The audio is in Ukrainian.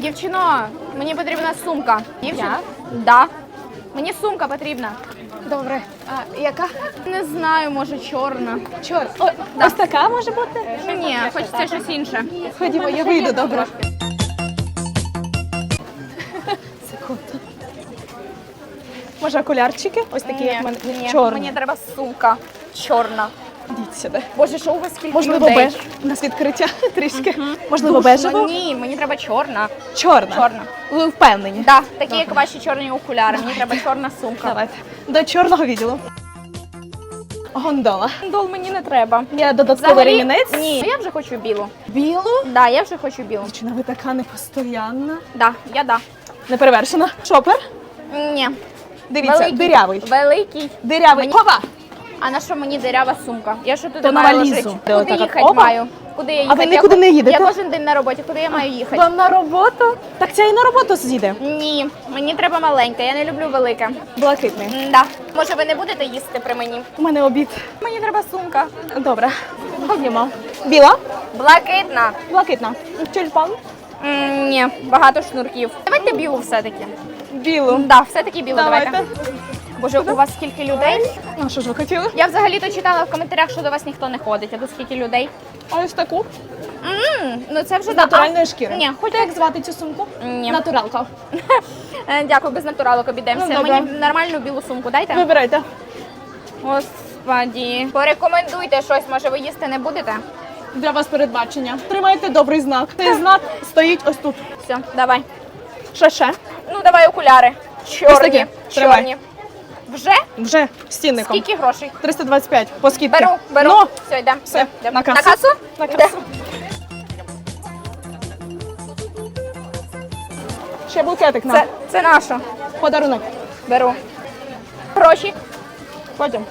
Дівчино, мені потрібна сумка. Дівчина? Да. Мені сумка потрібна. Добре. А яка? Не знаю, може чорна. Чорт. О, Ось така може бути? Ні, хочеться щось інше. Ходімо, я вийду, добре. Секунду. Може, окулярчики? Ось такі, як в мене. ні, Чорні. мені треба сумка. Чорна. Ідіть сюди. Боже, що у вас скільки Можливо, людей? беж. У нас відкриття трішки. Можливо, Душно. бежево? Ні, мені треба чорна. Чорна. Чорна. Ви впевнені? Да, такі, як ваші чорні окуляри. Мені треба чорна сумка. Давайте. До чорного відділу. Гондола. Дол мені не треба. Є додатковий ремінець. Ні, я вже хочу білу. Білу. Да, я вже хочу білу. Дівчина, ви така непостоянна. Да, я да. Неперевершена. Шопер. Ні. Дивіться, Великий. дирявий. Великий. Дирявий. Мені- Хова! А на що мені дирява сумка? Я що туди То на маю валізу. Де Куди отак от їхати опа? маю? Куди я їхати? ви Я нікуди ко- не їдете? Я кожен день на роботі. Куди я маю їхати? Вам на роботу? Так ця і на роботу з'їде. Ні, мені треба маленьке, я не люблю велике. Блакитний. Да. Може, ви не будете їсти при мені? У мене обід. Мені треба сумка. Добре. Ходімо. Біла? Блакитна. Блакитна. Тюльпан? М, Ні, багато шнурків. Давайте білу все-таки. Білу. Да, все-таки білу Давайте. Боже, у вас скільки людей? А що ж ви хотіли? Я взагалі-то читала в коментарях, що до вас ніхто не ходить, а тут скільки людей. А ось таку. М, ну це вже З натуральної шкіри. Ні, Хоч як звати цю сумку? Ні. Натуралка. Е, Дякую, без натуралок обійдемося. Ну, добре. Мені нормальну білу сумку дайте. Вибирайте. Господі. Порекомендуйте щось, може ви їсти не будете? Для вас передбачення. Тримайте добрий знак. Цей знак стоїть ось тут. Все, давай. Ще ще. Ну давай окуляри. Чорні. такі. Тримай. Вже? Вже стінником. Скільки грошей? 325 по скидці. Беру, беру. Ну, все, йдемо. все, Йдемо. на касу. На касу? На касу. ще букетик нам. Це, це наше. Подарунок. Беру. Гроші. Потім.